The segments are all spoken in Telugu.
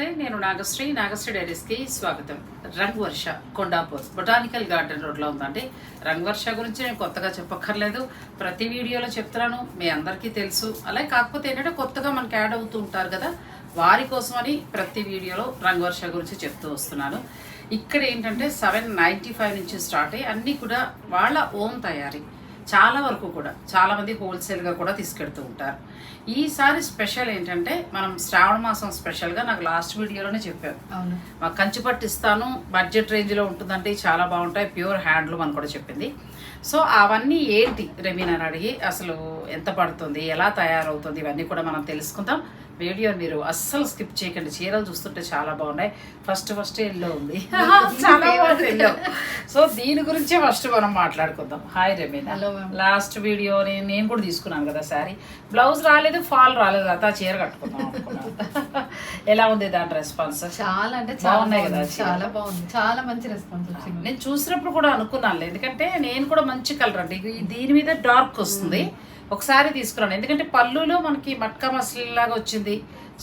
నమస్తే నేను నాగశ్రీ నాగశ్రీ డైరీస్కి స్వాగతం. రంగ్వర్ష కొండాపూర్ బొటానికల్ గార్డెన్ రోడ్లో ఉందండి. రంగ్వర్ష గురించి నేను కొత్తగా చెప్పక్కర్లేదు. ప్రతి వీడియోలో చెప్తున్నాను మీ అందరికీ తెలుసు. అలాగే కాకపోతే ఏంటంటే కొత్తగా మనకి యాడ్ అవుతూ ఉంటారు కదా వారి కోసమని ప్రతి వీడియోలో రంగ్వర్ష గురించి చెప్తూ వస్తున్నాను. ఇక్కడ ఏంటంటే సెవెన్ నైంటీ ఫైవ్ నుంచి స్టార్ట్ అయ్యి అన్నీ కూడా వాళ్ళ ఓన్ తయారీ. చాలా వరకు కూడా చాలా మంది హోల్సేల్గా కూడా తీసుకెడుతూ ఉంటారు. ఈసారి స్పెషల్ ఏంటంటే మనం శ్రావణ మాసం స్పెషల్గా నాకు లాస్ట్ వీడియోలోనే చెప్పాను మాకు కంచి పట్టు ఇస్తాను బడ్జెట్ రేంజ్లో ఉంటుందంటే చాలా బాగుంటాయి ప్యూర్ హ్యాండ్లూమ్ అని కూడా చెప్పింది. సో అవన్నీ ఏంటి? రెమీన్ అని అడిగి అసలు ఎంత పడుతుంది ఎలా తయారవుతుంది ఇవన్నీ కూడా మనం తెలుసుకుందాం. వీడియో మీరు అస్సలు స్కిప్ చేయకండి. చీరలు చూస్తుంటే చాలా బాగున్నాయి. ఫస్ట్ ఫస్ట్ ఎల్లో ఉంది. చాలా బాగుంది. ఎల్లో సో దీని గురించే ఫస్ట్ మనం మాట్లాడుకుందాం. హాయ్ రెమీనా. లాస్ట్ వీడియో నేను కూడా తీసుకున్నాను కదా శారీ బ్లౌజ్ రాలేదు ఫాల్ రాలేదు. అత చీర కట్టుకున్నాం అనుకున్నాను. ఎలా ఉంది దాని రెస్పాన్స్ చాలా అంటే చాలా బాగున్నాయి కదా? చాలా బాగుంది. చాలా మంచి రెస్పాన్స్ వచ్చింది. నేను చూసినప్పుడు కూడా అనుకున్నాను ఎందుకంటే నేను కూడా మంచి కలర్ అండి దీని మీద డార్క్ వస్తుంది. ఒకసారి తీసుకున్నాను ఎందుకంటే పళ్ళులో మనకి మట్కా మసలి లాగా వచ్చింది.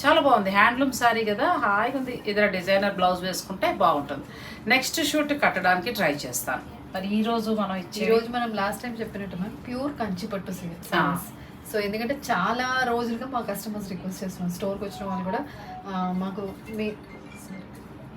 చాలా బాగుంది. హ్యాండ్లూమ్ శారీ కదా. హాయిగా ఉంది. ఇద్దరు డిజైనర్ బ్లౌజ్ వేసుకుంటే బాగుంటుంది. నెక్స్ట్ షూట్ కట్టడానికి ట్రై చేస్తాను. మరి ఈ రోజు మనం ఈ ఇచ్చే రోజు మనం లాస్ట్ టైం చెప్పినట్టు మ్యామ్ ప్యూర్ కంచి పట్టు సో ఎందుకంటే చాలా రోజులుగా మా కస్టమర్స్ రిక్వెస్ట్ చేస్తున్నాం. స్టోర్కి వచ్చిన వాళ్ళు కూడా మాకు మీ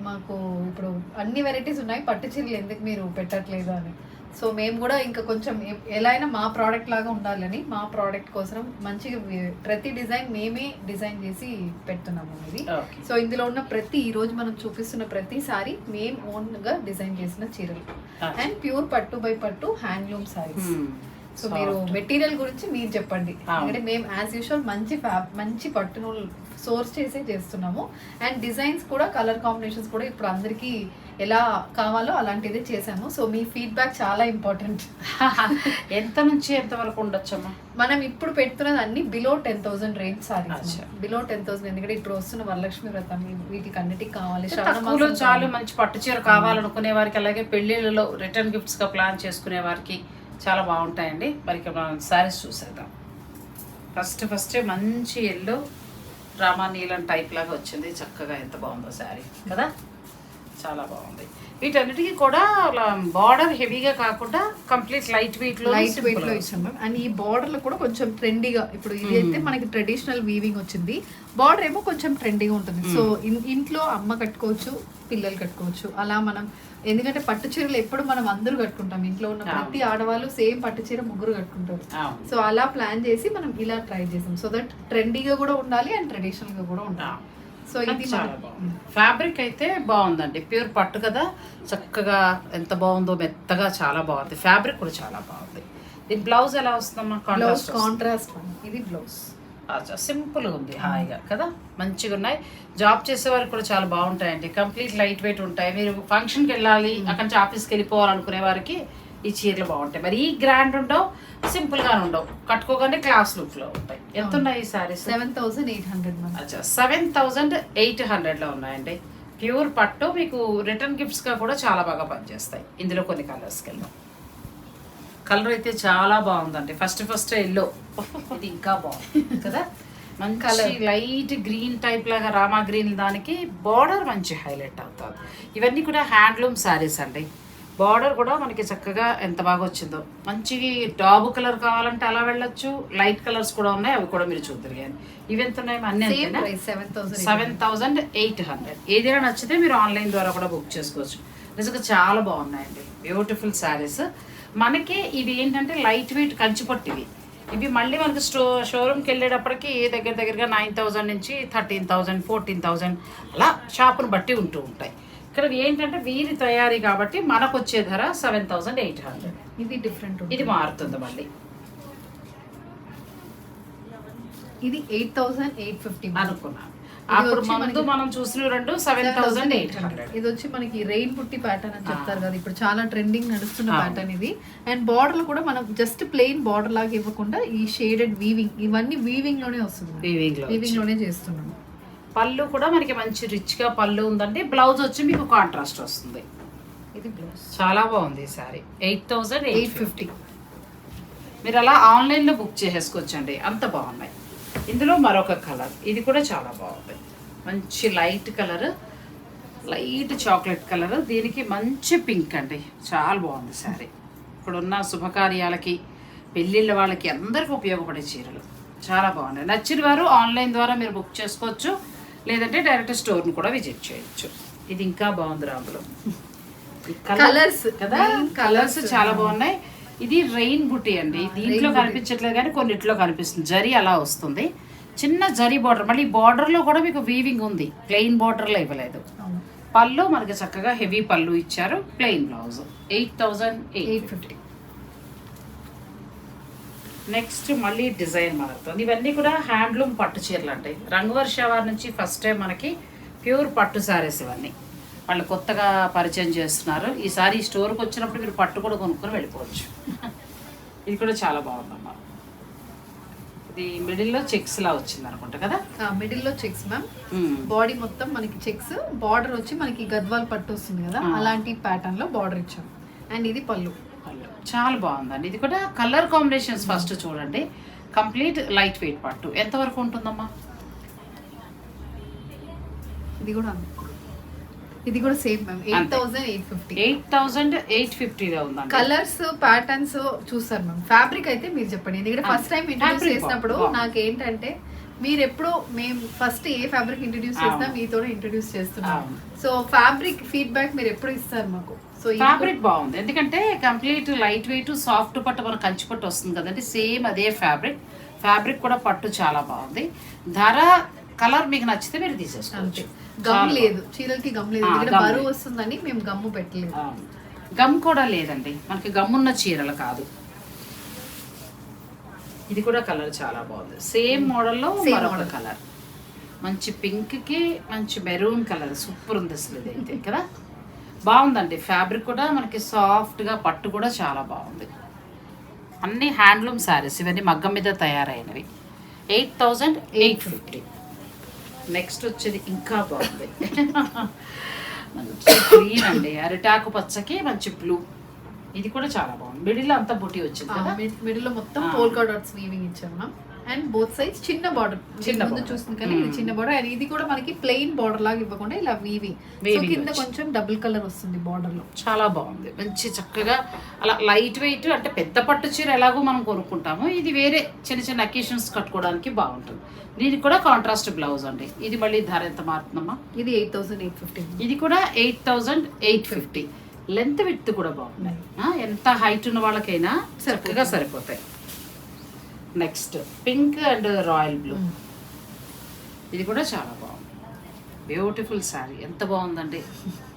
మాకు ఇప్పుడు అన్ని వెరైటీస్ ఉన్నాయి. పట్టు చీరలు ఎందుకు మీరు పెట్టట్లేదు అని. సో మేము కూడా ఇంకా కొంచెం ఎలా అయినా మా ప్రోడక్ట్ లాగా ఉండాలని మా ప్రోడక్ట్ కోసం మంచిగా ప్రతి డిజైన్ మేమే డిజైన్ చేసి పెడుతున్నాము ఇది సో ఇందులో ఉన్న ప్రతి ఈ రోజు మనం చూపిస్తున్న ప్రతి సారీ మేము ఓన్గా డిజైన్ చేసిన చీరలు. అండ్ ప్యూర్ పట్టు బై పట్టు హ్యాండ్లూమ్ సారీస్. సో మీరు మెటీరియల్ గురించి మీరు చెప్పండి. ఎందుకంటే మేము యాజ్ యూజువల్ మంచి మంచి పట్టును సోర్స్ చేసే చేస్తున్నాము. అండ్ డిజైన్స్ కూడా కలర్ కాంబినేషన్స్ కూడా ఇప్పుడు అందరికీ ఎలా కావాలో అలాంటిదే చేసాము సో మీ ఫీడ్బ్యాక్ చాలా ఇంపార్టెంట్ ఎంత నుంచి ఎంత వరకు ఉండొచ్చమ్మా? మనం ఇప్పుడు పెడుతున్నది అన్ని below ten thousand range saris అచ్చా. బిలో టెన్ థౌసండ్ ఎందుకంటే ఇప్పుడు వస్తున్న వరలక్ష్మి వ్రతం వీటికి అన్నిటికి కావాలి. తక్కువలో చాలు మంచి పట్టు చీర కావాలనుకునే వారికి అలాగే పెళ్ళిళ్ళలో రిటర్న్ గిఫ్ట్స్గా ప్లాన్ చేసుకునే వారికి చాలా బాగుంటాయండి. మరి మనం శారీస్ చూసేద్దాం. ఫస్ట్ ఫస్ట్ మంచి ఎల్లో రామా నీలం టైప్ లాగా వచ్చింది. చక్కగా ఎంత బాగుందో శారీ కదా? చాలా బాగుంది. వీటన్నిటికీ కూడా బార్డర్ హెవీగా కాకుండా కంప్లీట్ లైట్ వెయిట్లో లైట్ వెయిట్లో ఇచ్చాం మ్యామ్ అండ్ ఈ బార్డర్లో కూడా కొంచెం ట్రెండీగా ఇప్పుడు ఇది అయితే మనకి ట్రెడిషనల్ వీవింగ్ వచ్చింది. బార్డర్ ఏమో కొంచెం ట్రెండీగా ఉంటుంది. సో ఇంట్లో అమ్మ కట్టుకోవచ్చు పిల్లలు కట్టుకోవచ్చు. అలా మనం ఎందుకంటే పట్టు చీరలు ఎప్పుడు మనం అందరూ కట్టుకుంటాం. ఇంట్లో ఉన్న ప్రతి ఆడవాళ్ళు సేమ్ పట్టు చీర ముగ్గురు కట్టుకుంటారు. సో అలా ప్లాన్ చేసి మనం ఇలా ట్రై చేసాం. సో దట్ ట్రెండీగా కూడా ఉండాలి అండ్ ట్రెడిషనల్గా కూడా ఉండాలి. సో ఇది ఫ్యాబ్రిక్ అయితే బాగుందండి. ప్యూర్ పట్టు కదా. చక్కగా ఎంత బాగుందో మెత్తగా చాలా బాగుంది. ఫ్యాబ్రిక్ కూడా చాలా బాగుంది. దీని బ్లౌజ్ ఎలా వస్తుందమ్మా? బ్లౌజ్ కాంట్రాస్ట్ కాంట్రాస్ట్ ఇది బ్లౌజ్. సింపుల్ ఉంది హాయిగా కదా. మంచిగా ఉన్నాయి. జాబ్ చేసే వారికి కూడా చాలా బాగుంటాయండి. కంప్లీట్ లైట్ వెయిట్ ఉంటాయి. మీరు ఫంక్షన్కి వెళ్ళాలి అక్కడి నుంచి ఆఫీస్కి వెళ్ళిపోవాలనుకునే వారికి ఈ చీరలు బాగుంటాయి. మరి ఈ గ్రాండ్ ఉండవు సింపుల్గా ఉండవు. కట్టుకోగానే క్లాస్ లుక్లో ఉంటాయి. ఎంత ఉన్నాయి ఈ saris seven thousand eight hundred అచ్చా సెవెన్ థౌజండ్ ఎయిట్ హండ్రెడ్లో ఉన్నాయండి. ప్యూర్ పట్టు మీకు రిటర్న్ గిఫ్ట్స్గా కూడా చాలా బాగా పనిచేస్తాయి. ఇందులో కొన్ని కలర్స్కి వెళ్దాం. కలర్ అయితే చాలా బాగుందండి. ఫస్ట్ ఫస్ట్ ఎల్లో ఇది ఇంకా బాగుంది కదా? మంచి లైట్ గ్రీన్ టైప్ లాగా రామా గ్రీన్ దానికి బార్డర్ మంచి హైలైట్ అవుతుంది. ఇవన్నీ కూడా హ్యాండ్లూమ్ శారీస్ అండి. బార్డర్ కూడా మనకి చక్కగా ఎంత బాగా వచ్చిందో. మంచి డాబు కలర్ కావాలంటే అలా వెళ్ళొచ్చు. లైట్ కలర్స్ కూడా ఉన్నాయి. అవి కూడా మీరు చూద్దరు కానీ ఇవి ఎంత ఉన్నాయి అన్ని సెవెన్ థౌసండ్ ఎయిట్ హండ్రెడ్ ఏదైనా నచ్చితే మీరు ఆన్లైన్ ద్వారా కూడా బుక్ చేసుకోవచ్చు. నిజంగా చాలా బాగున్నాయండి. బ్యూటిఫుల్ శారీస్ మనకి ఇవి ఏంటంటే లైట్ వెయిట్ కంచిపట్టు ఇవి ఇవి మళ్ళీ మనకి స్టో షోరూమ్కి వెళ్ళేటప్పటికి దగ్గర దగ్గరగా నైన్ థౌజండ్ నుంచి థర్టీన్ థౌజండ్ ఫోర్టీన్ థౌజండ్ అలా షాపును బట్టి ఉంటూ ఉంటాయి. ఇక్కడ ఏంటంటే వీరి తయారీ కాబట్టి మనకు వచ్చే ధర సెవెన్ థౌజండ్ ఎయిట్ హండ్రెడ్ ఇది డిఫరెంట్ ఇది మారుతుంది మళ్ళీ. ఇది ఎయిట్ థౌసండ్ ఎయిట్ ఫిఫ్టీ అనుకున్నాను అప్పుడు ముందు మనం చూసిన రెండు సెవెన్ థౌజండ్ ఎయిట్ హండ్రెడ్ ఇది వచ్చి మనకి రెయిన్ పుట్టి ప్యాటర్న్ అని చెప్తారు కదా ఇప్పుడు చాలా ట్రెండింగ్ నడుస్తున్న. ప్యాటర్న్ ఇది. అండ్ బార్డర్ కూడా మనం జస్ట్ ప్లెయిన్ బార్డర్ లాగా ఇవ్వకుండా ఈ షేడెడ్ వీవింగ్ ఇవన్నీ వీవింగ్లోనే వస్తుంది. వీవింగ్లోనే చేస్తున్నాము పళ్ళు కూడా మనకి మంచి రిచ్గా పళ్ళు ఉందండి బ్లౌజ్ వచ్చి మీకు కాంట్రాస్ట్ వస్తుంది. ఇది బ్లౌజ్ చాలా బాగుంది ఈ sari eight thousand eight fifty మీరు అలా ఆన్లైన్లో బుక్ చేసేసుకోవచ్చండి. అంత బాగున్నాయి. ఇందులో మరొక కలర్ ఇది కూడా చాలా బాగుంది. మంచి light colour light chocolate colour దీనికి మంచి పింక్ అండి. చాలా బాగుంది శారీ ఇప్పుడున్న శుభకార్యాలకి పెళ్ళిళ్ళ వాళ్ళకి అందరికీ ఉపయోగపడే చీరలు. చాలా బాగున్నాయి. నచ్చిన వారు ఆన్లైన్ ద్వారా మీరు బుక్ చేసుకోవచ్చు. లేదంటే డైరెక్ట్ స్టోర్ని కూడా విజిట్ చేయొచ్చు. ఇది ఇంకా బాగుంది రాములు. Colours, కదా? కలర్స్. చాలా బాగున్నాయి. ఇది రెయిన్ బుట్టి అండి. దీంట్లో. కనిపించట్లేదు కానీ కొన్నిట్లో కనిపిస్తుంది. జరీ అలా వస్తుంది. చిన్న జరీ బార్డర్. మళ్ళీ బార్డర్లో కూడా మీకు వీవింగ్ ఉంది. ప్లెయిన్ బార్డర్లో ఇవ్వలేదు. పళ్ళు మనకి చక్కగా హెవీ పళ్ళు ఇచ్చారు. Plain blouse eight thousand eight fifty next మళ్ళీ డిజైన్ మారుతుంది ఇవన్నీ కూడా హ్యాండ్లూమ్ పట్టు చీరలు అంటాయి. రంగువర్ష వారి నుంచి ఫస్ట్ టైం మనకి ప్యూర్ పట్టు సారీస్ ఇవన్నీ. వాళ్ళు కొత్తగా పరిచయం చేస్తున్నారు. ఈసారి ఈ స్టోర్కి వచ్చినప్పుడు మీరు పట్టు కూడా కొనుక్కొని వెళ్ళిపోవచ్చు. ఇది కూడా చాలా బాగుందమ్మా. ఇది మిడిల్లో చెక్స్ లా వచ్చింది అనుకుంటా కదా? మిడిల్లో చెక్స్ మ్యామ్. బాడీ మొత్తం మనకి చెక్స్ బార్డర్ వచ్చి మనకి గద్వాల్ పట్టు వస్తుంది కదా. అలాంటి ప్యాటర్న్లో బార్డర్ ఇచ్చాం. అండ్ ఇది పళ్ళు. చాలా బాగుందండి. ఇది కూడా కలర్ కాంబినేషన్స్ ఫస్ట్ చూడండి. కంప్లీట్ లైట్ వెయిట్ పట్టు. ఎంతవరకు ఉంటుందమ్మా? ఇది కూడా. ఇది కూడా same ma'am. Eight thousand eight fifty. Eight thousand eight ఉందండి. కలర్స్ ప్యాటర్న్స్ చూస్తారు మ్యామ్. ఫ్యాబ్రిక్ అయితే మీరు చెప్పండి. ఎందుకంటే ఫస్ట్ టైం ఇంట్రడ్యూస్ చేసినప్పుడు. నాకు ఏంటంటే మీరు ఎప్పుడో మేము ఫస్ట్ ఏ ఫ్యాబ్రిక్ ఇంట్రడ్యూస్ చేసినా. మీతో ఇంట్రడ్యూస్ చేస్తున్నాం. సో ఫ్యాబ్రిక్ ఫీడ్బ్యాక్ మీరు ఎప్పుడు ఇస్తారు మాకు? సో ఫ్యాబ్రిక్ బాగుంది. ఎందుకంటే కంప్లీట్ లైట్ వెయిట్ సాఫ్ట్ పట్టు మన కంచి పట్టు వస్తుంది కదండి. సేమ్ అదే ఫ్యాబ్రిక్ ఫ్యాబ్రిక్ కూడా పట్టు చాలా బాగుంది. ధర కలర్ మీకు నచ్చితే మీరు తీసేసుకోవచ్చు. గమ్ లేదు. చీరలకి గమ్ లేదు. బరువు. వస్తుందని మేము గమ్ము పెట్టలేదు. గమ్ కూడా లేదండి. మనకి గమ్మున్న చీరలు కాదు. ఇది కూడా కలర్ చాలా బాగుంది. సేమ్ మోడల్లో Same మరొక. కలర్ మంచి పింక్కి మంచి మెరూన్ కలర్ సూపర్ ఉంది అసలు ఇదైతే కదా? బాగుందండి. ఫ్యాబ్రిక్ కూడా మనకి సాఫ్ట్గా పట్టు కూడా చాలా బాగుంది. అన్ని హ్యాండ్లూమ్ శారీస్ ఇవన్నీ మగ్గం మీద తయారైనవి. Eight thousand eight fifty. Next వచ్చేది ఇంకా బాగుంది. మంచి గ్రీన్ అండి. అరిటాకు పచ్చకి మంచి బ్లూ. ఇది కూడా చాలా బాగుంది. మిడిల్ అంతా బుట్టి వచ్చింది మిడిల్ మొత్తం. పోల్కా డాట్స్ వీవింగ్ ఇచ్చాం మ్యామ్. అండ్ బోత్ సైడ్స్ చిన్న బార్డర్. చిన్న ముందు. చూస్తుంది కానీ ఇది మ్మ్. చిన్న బార్డర్ అండ్ ఇది కూడా మనకి ప్లెయిన్ బార్డర్ లాగా ఇవ్వకుండా ఇలా వీవింగ్ సో కింద. కొంచెం డబుల్ కలర్ వస్తుంది బార్డర్లో. చాలా బాగుంది. మంచి చక్కగా అలా లైట్ వెయిట్ అంటే పెద్ద పట్టు చీర ఎలాగో మనం కొనుక్కుంటాము. ఇది వేరే చిన్న చిన్న అకేషన్స్ కట్టుకోవడానికి బాగుంటుంది. దీనికి కూడా కాంట్రాస్ట్ బ్లౌజ్ అండి. ఇది మళ్ళీ ధర ఎంత మారుతుందమ్మా? ఇది ఎయిట్ థౌసండ్ ఎయిట్ ఫిఫ్టీ ఇది కూడా eight thousand eight fifty length width కూడా బాగున్నాయి. ఆ, ఎంత హైట్ ఉన్న వాళ్ళకైనా చక్కగా సరిపోతాయి. Next pink and royal blue. ఇది కూడా చాలా బాగుంది. బ్యూటిఫుల్ శారీ ఎంత బాగుందండి.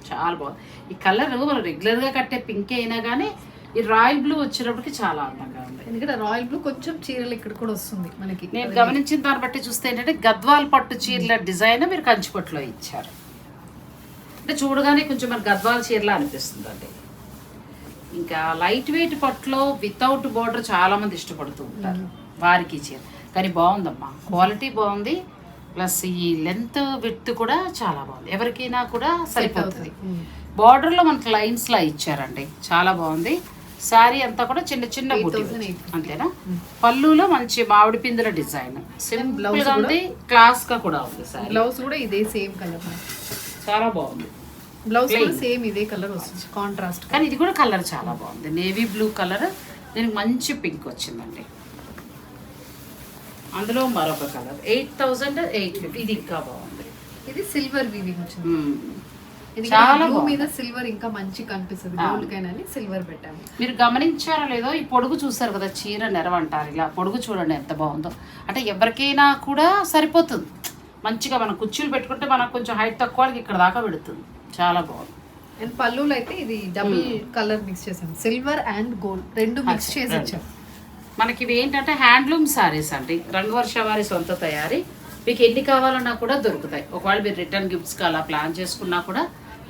చాలా బాగుంది. ఈ కలర్ మనం రెగ్యులర్గా కట్టే పింక్ అయినా కానీ ఈ రాయల్ బ్లూ వచ్చేటప్పటికి చాలా అందంగా ఉంది. ఎందుకంటే రాయల్ బ్లూ కొంచెం చీరలు ఇక్కడ కూడా వస్తుంది మనకి. నేను గమనించిన దాన్ని బట్టి చూస్తే ఏంటంటే గద్వాల్ పట్టు చీరల డిజైన్ మీరు కంచిపట్టులో ఇచ్చారు. అంటే చూడగానే కొంచెం మన గద్వాల్ చీరలా అనిపిస్తుంది అండి ఇంకా లైట్ వెయిట్ పట్టులో వితౌట్ బార్డర్ చాలా మంది ఇష్టపడుతూ ఉంటారు. వారికి చీర కానీ బాగుందమ్మా. క్వాలిటీ బాగుంది. ప్లస్ ఈ లెంత్ విత్ కూడా చాలా బాగుంది. ఎవరికైనా కూడా సరిపోతుంది. బార్డర్లో మనకి లైన్స్ లా ఇచ్చారండి. చాలా బాగుంది. శారీ అంతా కూడా చిన్న చిన్న బుట్టి 8,850. వచ్చింది. అంతేనా? పళ్ళులో మంచి మామిడి పిందుల డిజైన్. సింపుల్గా ఉంది. క్లాస్గా కూడా ఉంది శారీ. బ్లౌజ్ కూడా ఇదే సేమ్ కలర్. చాలా బాగుంది. బ్లౌజ్. సేమ్ ఇదే కలర్ వస్తుంది. కాంట్రాస్ట్ కానీ ఇది కూడా కలర్ చాలా బాగుంది. Navy blue colour. దీనికి మంచి పింక్ వచ్చిందండి. అందులో మరొక colour. Eight thousand eight fifty. ఇది ఇంకా బాగుంది. ఇది సిల్వర్ వీవింగ్ వచ్చింది. ఎందుకంటే చాలా. మీద సిల్వర్ ఇంకా మంచి కనిపిస్తుంది. ఆ. గోల్డ్ కైనా సిల్వర్ పెట్టాము. మీరు గమనించారో లేదో ఈ పొడుగు చూసారు కదా చీర నెరవంటారు ఇలా పొడుగు చూడండి ఎంత బాగుందో. అంటే ఎవరికైనా కూడా సరిపోతుంది. మంచిగా మనం కుర్చీలు పెట్టుకుంటే మనకు కొంచెం హైట్ తక్కువ వాళ్ళకి ఇక్కడ దాకా పెడుతుంది. చాలా బాగుంది. అండ్ పళ్ళులో అయితే ఇది డబుల్ కలర్ మిక్స్ చేసాం సిల్వర్ అండ్ గోల్డ్ రెండు మిక్స్ చేసి. ఇచ్చాం మనకి ఇవి ఏంటంటే హ్యాండ్లూమ్ సారీస్ అండి. రంగవర్ష వారి సొంత తయారీ. మీకు ఎన్ని కావాలన్నా కూడా దొరుకుతాయి. ఒకవేళ మీరు రిటర్న్ గిఫ్ట్స్ అలా ప్లాన్ చేసుకున్నా కూడా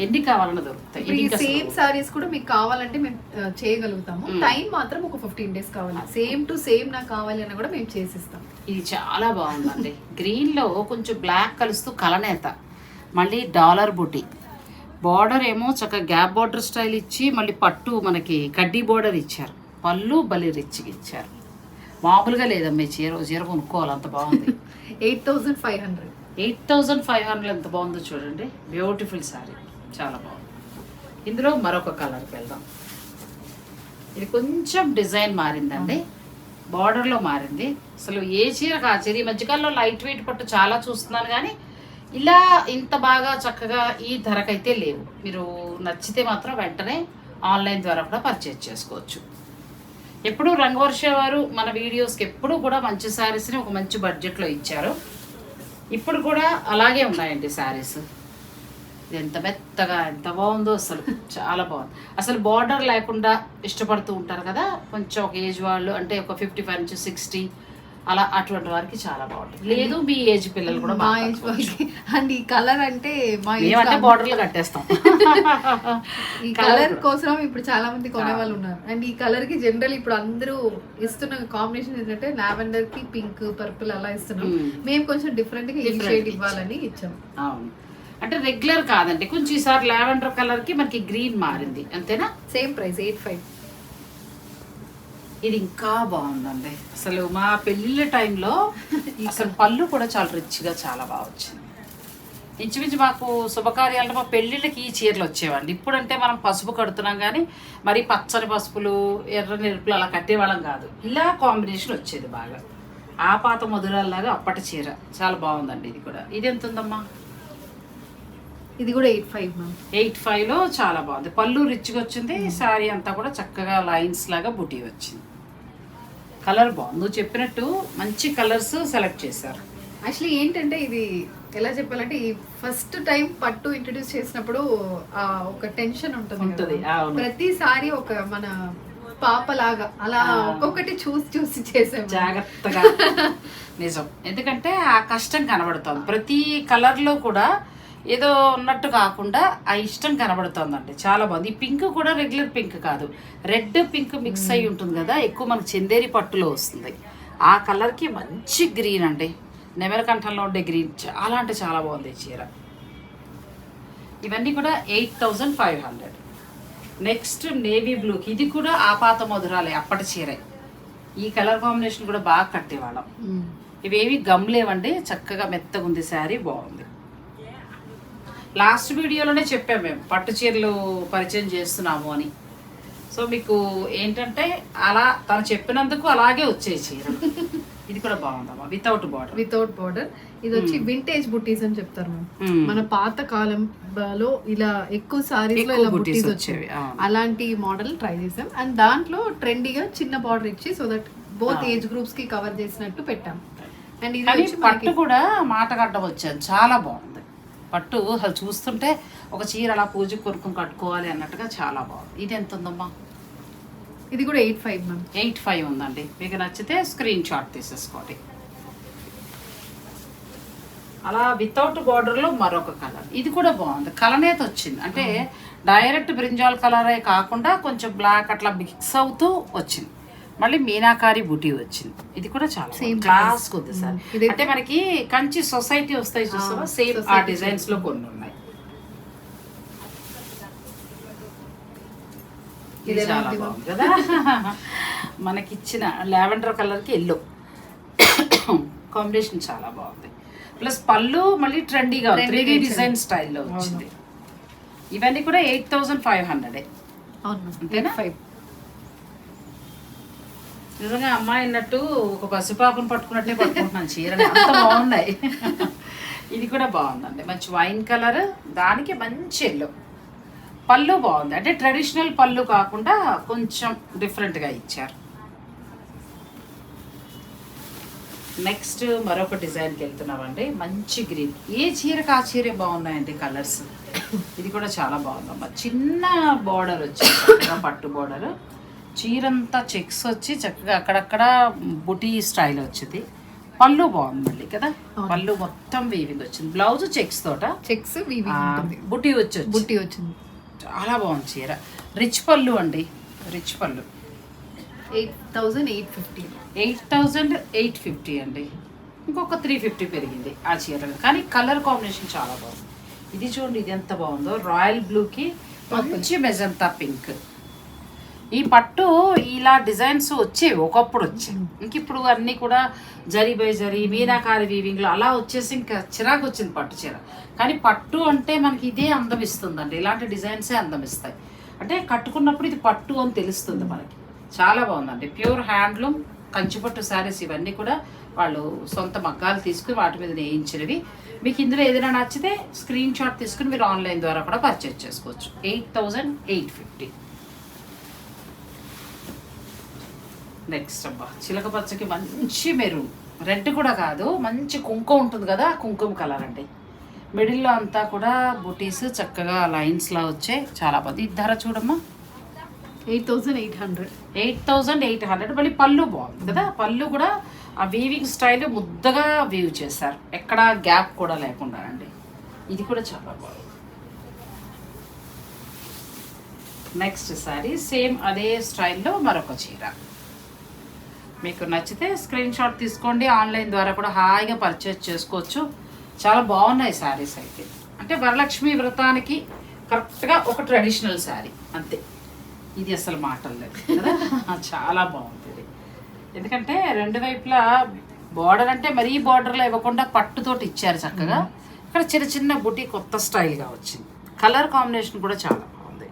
ఎన్ని కావాలన్నా దొరుకుతాయి. సేమ్ సారీస్ కూడా మీకు కావాలంటే మేము చేయగలుగుతాము. టైం మాత్రం ఒక ఫిఫ్టీన్ డేస్ కావాలి. సేమ్ టు సేమ్ నాకు కావాలి అన్న కూడా మేము చేసిస్తాం. ఇది చాలా బాగుందండి. గ్రీన్లో కొంచెం బ్లాక్ కలుస్తూ కలనేత. మళ్ళీ డాలర్ బుటీ. బార్డర్ ఏమో చక్కగా గ్యాప్ బార్డర్ స్టైల్ ఇచ్చి మళ్ళీ పట్టు మనకి కడ్డీ బార్డర్ ఇచ్చారు. పళ్ళు బలి రిచ్గా ఇచ్చారు. మామూలుగా లేదమ్మా చీర చీర కొనుక్కోవాలి అంత బాగుంది. Eight thousand five hundred. Eight thousand five hundred ఎంత బాగుందో చూడండి. బ్యూటిఫుల్ శారీ చాలా బాగుంది. ఇందులో మరొక కలర్కి వెళ్దాం. ఇది కొంచెం డిజైన్ మారిందండి. బార్డర్లో మారింది. అసలు ఏ చీరకు ఆ చీర ఈ మధ్యకాలంలో లైట్ వెయిట్ పట్టు చాలా చూస్తున్నాను కానీ ఇలా ఇంత బాగా చక్కగా ఈ ధరకైతే లేవు. మీరు నచ్చితే మాత్రం వెంటనే ఆన్లైన్ ద్వారా కూడా పర్చేజ్ చేసుకోవచ్చు. ఎప్పుడు రంగవర్ష వారు మన వీడియోస్కి ఎప్పుడు కూడా మంచి శారీస్ని ఒక మంచి బడ్జెట్లో ఇచ్చారు. ఇప్పుడు కూడా అలాగే ఉన్నాయండి శారీస్. ఎంత మెత్తగా ఎంత బాగుందో అసలు. చాలా బాగుంది. అసలు బార్డర్ లేకుండా ఇష్టపడుతూ ఉంటారు కదా కొంచెం ఒక ఏజ్ వాళ్ళు అంటే ఒక ఫిఫ్టీ ఫైవ్ నుంచి సిక్స్టీ అలా అటువంటి వారికి చాలా బాగుంటుంది. లేదు మీ ఏజ్ పిల్లలు కూడా మా ఏజ్ అండ్ ఈ కలర్ అంటే మా బార్డర్లు కట్టేస్తాం. ఈ కలర్. కోసం ఇప్పుడు చాలా మంది కొనే వాళ్ళు ఉన్నారు. అండ్ ఈ కలర్కి జనరల్ ఇప్పుడు అందరూ ఇస్తున్న కాంబినేషన్ ఏంటంటే లావెండర్కి పింక్ పర్పుల్ అలా ఇస్తున్నాం. Hmm. మేము కొంచెం డిఫరెంట్గా షేడ్. ఇవ్వాలని ఇచ్చాం. అవును. అంటే రెగ్యులర్ కాదండి. కొంచెం ఈసారి లావెండర్ కలర్కి మనకి గ్రీన్ మారింది. అంతేనా? సేమ్ ప్రైస్ ఎయిట్ ఫైవ్ ఇది ఇంకా బాగుందండి. అసలు మా పెళ్ళిళ్ళ టైంలో అసలు పళ్ళు కూడా చాలా రిచ్గా చాలా బాగా వచ్చింది. ఇంచుమించు మాకు శుభకార్యాలు మా పెళ్ళిళ్ళకి ఈ చీరలు వచ్చేవండి. ఇప్పుడంటే మనం పసుపు కడుతున్నాం కానీ మరి పచ్చని పసుపులు ఎర్ర నెరుపులు అలా కట్టేవాళ్ళం కాదు. ఇలా కాంబినేషన్ వచ్చేది బాగా. ఆ పాత మధురాల్లాగా అప్పటి చీర. చాలా బాగుందండి ఇది కూడా. ఇది ఎంత ఉందమ్మా? ఇది కూడా ఎయిట్ ఫైవ్ మ్యామ్ ఎయిట్ ఫైవ్లో చాలా బాగుంది. పళ్ళు రిచ్గా వచ్చింది. శారీ అంతా కూడా చక్కగా లైన్స్ లాగా బుటీ వచ్చింది. కలర్ బాగుంది. నువ్వు చెప్పినట్టు మంచి కలర్స్ సెలెక్ట్ చేశారు. యాక్చువల్లీ ఏంటంటే ఇది ఎలా చెప్పాలంటే ఈ ఫస్ట్ టైం పట్టు ఇంట్రడ్యూస్ చేసినప్పుడు ఆ ఒక టెన్షన్ ఉంటుంది. ప్రతిసారి ఒక మన పాపలాగా అలా. ఒక్కొక్కటి చూసి చూసి చేసాము జాగ్రత్తగా. నిజం. ఎందుకంటే ఆ కష్టం కనబడుతోంది. ప్రతి కలర్లో కూడా ఏదో ఉన్నట్టు కాకుండా ఆ ఇష్టం కనబడుతోందండి. చాలా బాగుంది. ఈ పింక్ కూడా రెగ్యులర్ పింక్ కాదు. రెడ్ పింక్ మిక్స్ అయి ఉంటుంది కదా ఎక్కువ మనకు చందేరి పట్టులో వస్తుంది. ఆ కలర్కి మంచి గ్రీన్ అండి. నెమలకంఠంలో ఉండే గ్రీన్ చాలా అంటే చాలా బాగుంది చీర. ఇవన్నీ కూడా eight thousand five hundred. Next navy బ్లూకి ఇది కూడా ఆపాత మధురాలే అప్పటి చీరే. ఈ కలర్ కాంబినేషన్ కూడా బాగా కట్టేవాళ్ళం. ఇవేవి గమ్లేవండి చక్కగా మెత్తగా ఉంది శారీ బాగుంది. లాస్ట్ వీడియోలోనే చెప్పాం మేము పట్టు చీరలు పరిచయం చేస్తున్నాము అని. సో మీకు ఏంటంటే అలా తను చెప్పినందుకు అలాగే వచ్చాయి చీరలు. ఇది కూడా బాగుందమ్మా వితౌట్ బార్డర్ వితౌట్ బార్డర్ ఇది వచ్చి వింటేజ్ బుట్టీస్ అని చెప్తారు మ్యామ్. Hmm. మన పాత కాలంలో ఇలా ఎక్కువ సారీస్లో ఇలా బుట్టీస్ వచ్చేవి. అలాంటి మోడల్ ట్రై చేసాం. అండ్ దాంట్లో ట్రెండీగా చిన్న బార్డర్ ఇచ్చి సో దట్ బోత్. ఏజ్ గ్రూప్స్కి కవర్ చేసినట్టు పెట్టాం. అండ్ ఇది వచ్చి పట్టు కూడా మాట కట్టం వచ్చాను. చాలా బాగుంది. పట్టు అసలు చూస్తుంటే ఒక చీర అలా పూజకు కొనుక్కొని కట్టుకోవాలి అన్నట్టుగా చాలా బాగుంది. ఇది ఎంత ఉందమ్మా? ఇది కూడా eight five ma'am. Eight five ఉందండి. మీకు నచ్చితే స్క్రీన్ షాట్ తీసేసుకోండి. అలా వితౌట్ బార్డర్లో మరొక కలర్. ఇది కూడా బాగుంది. కలనేత వచ్చింది. అంటే డైరెక్ట్ బ్రింజాల్ కలరే కాకుండా కొంచెం బ్లాక్ అట్లా మిక్స్ అవుతూ వచ్చింది. మళ్ళీ మీనాకారి బుటీ వచ్చింది. ఇది కూడా చాలా క్లాస్. కొద్ది సార్. Mm. అంటే మనకి కంచి సొసైటీ వస్తాయి చూస్తావా Ah, సేమ్ ఆ డిజైన్స్లో కొన్ని ఉన్నాయి. ఇది చాలా బాగుంది కదా? మనకిచ్చిన లావెండర్ కలర్కి ఎల్లో కాంబినేషన్ చాలా బాగుంది. ప్లస్ పళ్ళు మళ్ళీ ట్రెండీగా త్రీ డి డిజైన్ స్టైల్లో వచ్చింది. ఇవన్నీ కూడా ఎయిట్ థౌసండ్ ఫైవ్ హండ్రెడ్ అంతేనా? ఫైవ్ నిజంగా అమ్మాయి అన్నట్టు ఒక పసిపాపను పట్టుకున్నట్టే పట్టుకుంటున్నాను చీరని అంత బాగున్నాయి. ఇది కూడా బాగుందండి. మంచి వైన్ కలర్. దానికి మంచి ఎల్లో పళ్ళు బాగుంది. అంటే ట్రెడిషనల్ పళ్ళు కాకుండా కొంచెం డిఫరెంట్గా ఇచ్చారు. నెక్స్ట్ మరొక డిజైన్కి వెళ్తున్నామండి. మంచి గ్రీన్ ఏ చీరకు ఆ చీరే బాగున్నాయండి కలర్స్ ఇది కూడా చాలా బాగుందమ్మా. చిన్న బార్డర్ వచ్చింది పట్టు బార్డర్ చీరంతా చెక్స్ వచ్చి చక్కగా అక్కడక్కడ బుటీ స్టైల్ వచ్చింది. పళ్ళు బాగుంది మళ్ళీ కదా. పళ్ళు మొత్తం వీవింగ్ వచ్చింది. బ్లౌజ్ చెక్స్ తోట? చెక్స్ బుటీ వచ్చి వచ్చింది. బుట్టి వచ్చింది. చాలా బాగుంది చీర. రిచ్ పళ్ళు అండి. రిచ్ పళ్ళు. Eight thousand eight fifty. Eight thousand eight fifty అండి. ఇంకొక త్రీ ఫిఫ్టీ పెరిగింది ఆ చీర. కానీ కలర్ కాంబినేషన్ చాలా బాగుంది. ఇది చూడండి ఇది ఎంత బాగుందో. రాయల్ బ్లూకి మంచి మెజంతా పింక్. ఈ పట్టు ఇలా డిజైన్స్ వచ్చేవి ఒకప్పుడు వచ్చాయి ఇంక ఇప్పుడు అన్నీ కూడా జరీ బై జరీ మీనాకారి వీవింగ్లో అలా వచ్చేసి ఇంకా చిరాకు వచ్చింది పట్టు చీర. కానీ పట్టు అంటే మనకి ఇదే అందం ఇస్తుందండి ఇలాంటి డిజైన్సే అందం ఇస్తాయి అంటే కట్టుకున్నప్పుడు ఇది పట్టు అని తెలుస్తుంది మనకి. చాలా బాగుందండి. ప్యూర్ హ్యాండ్లూమ్ కంచిపట్టు శారీస్ ఇవన్నీ కూడా వాళ్ళు సొంత మగ్గాలు తీసుకుని వాటి మీద నేయించినవి. మీకు ఇందులో ఏదైనా నచ్చితే స్క్రీన్ షాట్ తీసుకుని మీరు ఆన్లైన్ ద్వారా కూడా పర్చేజ్ చేసుకోవచ్చు. Eight thousand eight fifty. Next అబ్బా. చిలక పచ్చకి మంచి మెరూన్ రెడ్ కూడా కాదు మంచి కుంకుమ ఉంటుంది కదా కుంకుమ కలర్ అండి. మిడిల్లో అంతా కూడా బుటీస్ చక్కగా లైన్స్లా వచ్చాయి. చాలా బాగుంది. ఈ ధర చూడమ్మా. Eight thousand eight hundred. Eight thousand eight hundred. మళ్ళీ పళ్ళు బాగుంది కదా. పళ్ళు కూడా ఆ వీవింగ్ స్టైల్ ముద్దగా వీవ్ చేశారు. ఎక్కడ గ్యాప్ కూడా లేకుండా అండి. ఇది కూడా చాలా బాగుంది. నెక్స్ట్ సారీ సేమ్ అదే స్టైల్లో మరొక చీర. మీకు నచ్చితే స్క్రీన్ షాట్ తీసుకోండి. ఆన్లైన్ ద్వారా కూడా హాయిగా పర్చేస్ చేసుకోవచ్చు. చాలా బాగున్నాయి శారీస్ అయితే. అంటే వరలక్ష్మి వ్రతానికి కరెక్ట్గా ఒక ట్రెడిషనల్ శారీ అంతే. ఇది అసలు మాటలు లేదు కదా? చాలా బాగుంది ఎందుకంటే రెండు వైపులా బార్డర్ అంటే మరీ బార్డర్లో ఇవ్వకుండా పట్టుతోటి ఇచ్చారు చక్కగా. ఇక్కడ చిన్న చిన్న బుటీ కొత్త స్టైల్గా వచ్చింది. కలర్ కాంబినేషన్ కూడా చాలా బాగుంది.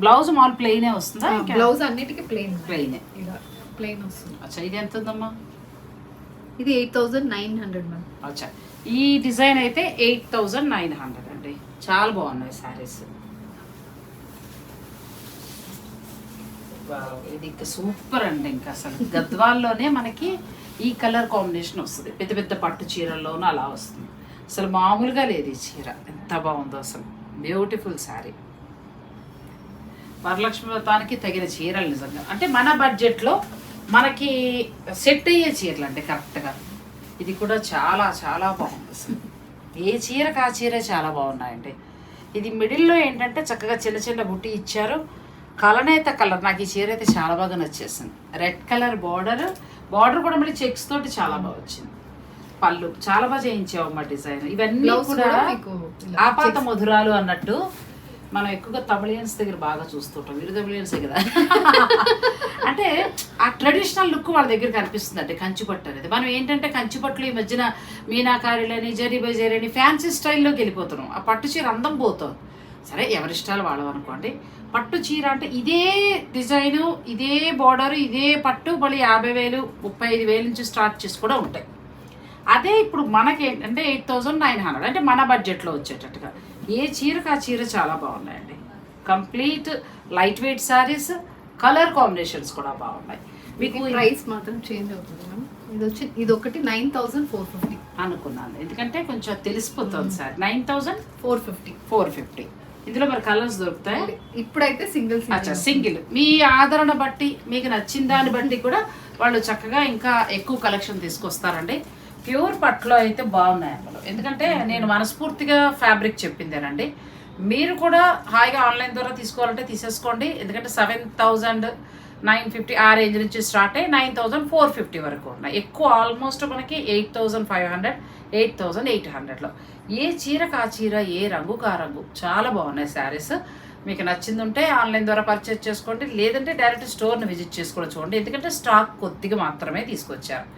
బ్లౌజ్ మాల్ ప్లెయినే వస్తుందా? బ్లౌజ్ అన్నిటికీ ప్లెయిన్ ప్లెయినే ఇలా. ప్లెయిన్ వస్తుంది. అచ్చా ఇది ఎంత ఉందమ్మా? ఇది eight thousand nine hundred ma'am అచ్చా ఈ డిజైన్ అయితే ఎయిట్ థౌజండ్ నైన్ హండ్రెడ్ అండి. చాలా బాగున్నాయి శారీస్. ఇది ఇంకా సూపర్ అండి ఇంకా అసలు. గద్వాల్లోనే మనకి ఈ కలర్ కాంబినేషన్ వస్తుంది. పెద్ద పెద్ద పట్టు చీరల్లోనూ అలా వస్తుంది. అసలు మామూలుగా లేదు ఈ చీర. ఎంత బాగుందో అసలు. బ్యూటిఫుల్ శారీ వరలక్ష్మి వ్రతానికి తగిన చీరలు నిజంగా. అంటే మన బడ్జెట్లో మనకి సెట్ అయ్యే చీరలు అంటే కరెక్ట్గా ఇది కూడా చాలా చాలా బాగుంది ఏ చీరకు ఆ చీరే చాలా బాగున్నాయండి ఇది మిడిల్లో ఏంటంటే చక్కగా చిన్న చిన్న బుట్టి ఇచ్చారు. కలనేత కలర్. నాకు ఈ చీర అయితే చాలా బాగా నచ్చేసింది. రెడ్ కలర్ బార్డర్ బార్డర్ కూడా మళ్ళీ చెక్స్ తోటి చాలా బాగా వచ్చింది. పళ్ళు. చాలా బాగా చేయించావు అమ్మ డిజైన్. ఇవన్నీ కూడా ఆపాత మధురాలు అన్నట్టు మనం ఎక్కువగా తమిళియన్స్ దగ్గర బాగా చూస్తుంటాం. వీరు తమిళియన్సే కదా? అంటే ఆ ట్రెడిషనల్ లుక్ వాళ్ళ దగ్గర కనిపిస్తుంది అంటే కంచిపట్టు అనేది. మనం ఏంటంటే కంచిపట్లు ఈ మధ్యన మీనాకారిలని జరీ బైజరీని ఫ్యాన్సీ స్టైల్లోకి వెళ్ళిపోతున్నాం. ఆ పట్టు చీర అందం పోతుంది. సరే ఎవరి ఇష్టాలు వాళ్ళం అనుకోండి. పట్టు చీర అంటే ఇదే డిజైను ఇదే బార్డర్ ఇదే పట్టు మళ్ళీ యాభై వేలు ముప్పై ఐదు వేలు నుంచి స్టార్ట్ చేసి కూడా ఉంటాయి. అదే ఇప్పుడు మనకి ఏంటంటే ఎయిట్ థౌజండ్ నైన్ హండ్రెడ్ అంటే మన బడ్జెట్లో వచ్చేటట్టుగా. ఏ చీరకు ఆ చీర చాలా బాగున్నాయండి. Complete light weight saris colour combinations కూడా బాగున్నాయి. మీకు ప్రైస్ మాత్రం చేంజ్ అవుతుంది ఇది వచ్చి ఇది ఒకటి నైన్ థౌసండ్ ఫోర్ ఫిఫ్టీ అనుకున్నాను. ఎందుకంటే కొంచెం తెలిసిపోతుంది sir. Nine thousand four fifty four fifty ఇందులో మరి కలర్స్ దొరుకుతాయి? ఇప్పుడైతే సింగిల్ సింగిల్ మీ ఆదరణ బట్టి మీకు నచ్చిన దాన్ని బట్టి కూడా వాళ్ళు చక్కగా ఇంకా ఎక్కువ కలెక్షన్ తీసుకొస్తారండి. ప్యూర్ పట్లో అయితే బాగున్నాయి అసలు ఎందుకంటే నేను మనస్ఫూర్తిగా ఫ్యాబ్రిక్ చెప్పిందేనండి. మీరు కూడా హాయిగా ఆన్లైన్ ద్వారా తీసుకోవాలంటే తీసేసుకోండి. ఎందుకంటే సెవెన్ థౌజండ్ నైన్ ఫిఫ్టీ ఆ రేంజ్ నుంచి స్టార్ట్ అయ్యి నైన్ థౌజండ్ ఫోర్ ఫిఫ్టీ వరకు ఉన్నాయి. ఎక్కువ ఆల్మోస్ట్ మనకి eight thousand five hundred eight thousand eight హండ్రెడ్లో. ఏ చీరకు ఆ చీర ఏ రంగుకు ఆ రంగు చాలా బాగున్నాయి శారీస్. మీకు నచ్చింది ఉంటే ఆన్లైన్ ద్వారా పర్చేస్ చేసుకోండి. లేదంటే డైరెక్ట్ స్టోర్ని విజిట్ చేసుకోవడం చూడండి. ఎందుకంటే స్టాక్ కొద్దిగా మాత్రమే తీసుకొచ్చారు.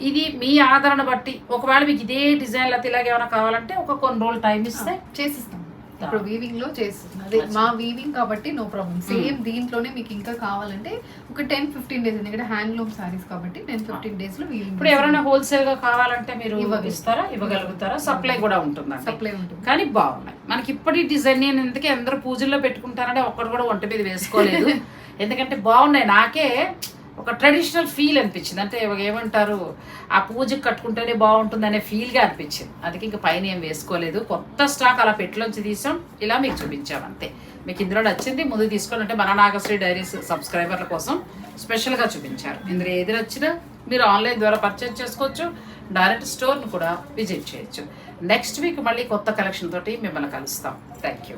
ఇది మీ ఆదరణ బట్టి ఒకవేళ మీకు ఇదే డిజైన్ లేకపోతే ఇలాగ ఏమైనా కావాలంటే ఒక కొన్ని రోజులు టైం ఇస్తే చేసిస్తాం. ఇప్పుడు వీవింగ్లో చేసిస్తాం. అదే మా వీవింగ్ కాబట్టి నో ప్రాబ్లం సేమ్ దీంట్లోనే మీకు ఇంకా కావాలంటే ఒక టెన్ ఫిఫ్టీన్ డేస్ ఎందుకంటే హ్యాండ్లూమ్ సారీస్ కాబట్టి టెన్ ఫిఫ్టీన్ డేస్లో వీవింగ్ ఇప్పుడు ఎవరైనా హోల్సేల్గా కావాలంటే మీరు? ఇస్తారా? ఇవ్వగలుగుతారా? సప్లై కూడా ఉంటుందండి. సప్లై ఉంటుంది. కానీ బాగున్నాయి. మనకి ఇప్పటి డిజైన్ నేను ఎందుకే అందరూ పూజల్లో పెట్టుకుంటారంటే ఒక్కడు కూడా ఒంటి మీద వేసుకోలేదు. ఎందుకంటే బాగున్నాయి. నాకే ఒక ట్రెడిషనల్ ఫీల్ అనిపించింది. అంటే ఏమంటారు ఆ పూజకి కట్టుకుంటేనే బాగుంటుంది అనే ఫీల్గా అనిపించింది. అందుకే ఇంకా పైన ఏం వేసుకోలేదు. కొత్త స్టాక్ అలా పెట్టిలోంచి తీసాం. ఇలా మీకు చూపించాం అంతే. మీకు ఇందులో నచ్చింది ముందు తీసుకొని అంటే మన నాగశ్రీ డైరీస్ సబ్స్క్రైబర్ల కోసం స్పెషల్గా చూపించారు. ఇందులో ఏది నచ్చినా మీరు ఆన్లైన్ ద్వారా పర్చేజ్ చేసుకోవచ్చు. డైరెక్ట్ స్టోర్ను కూడా విజిట్ చేయొచ్చు. నెక్స్ట్ వీక్ మళ్ళీ కొత్త కలెక్షన్ తోటి మిమ్మల్ని కలుస్తాం. Thank you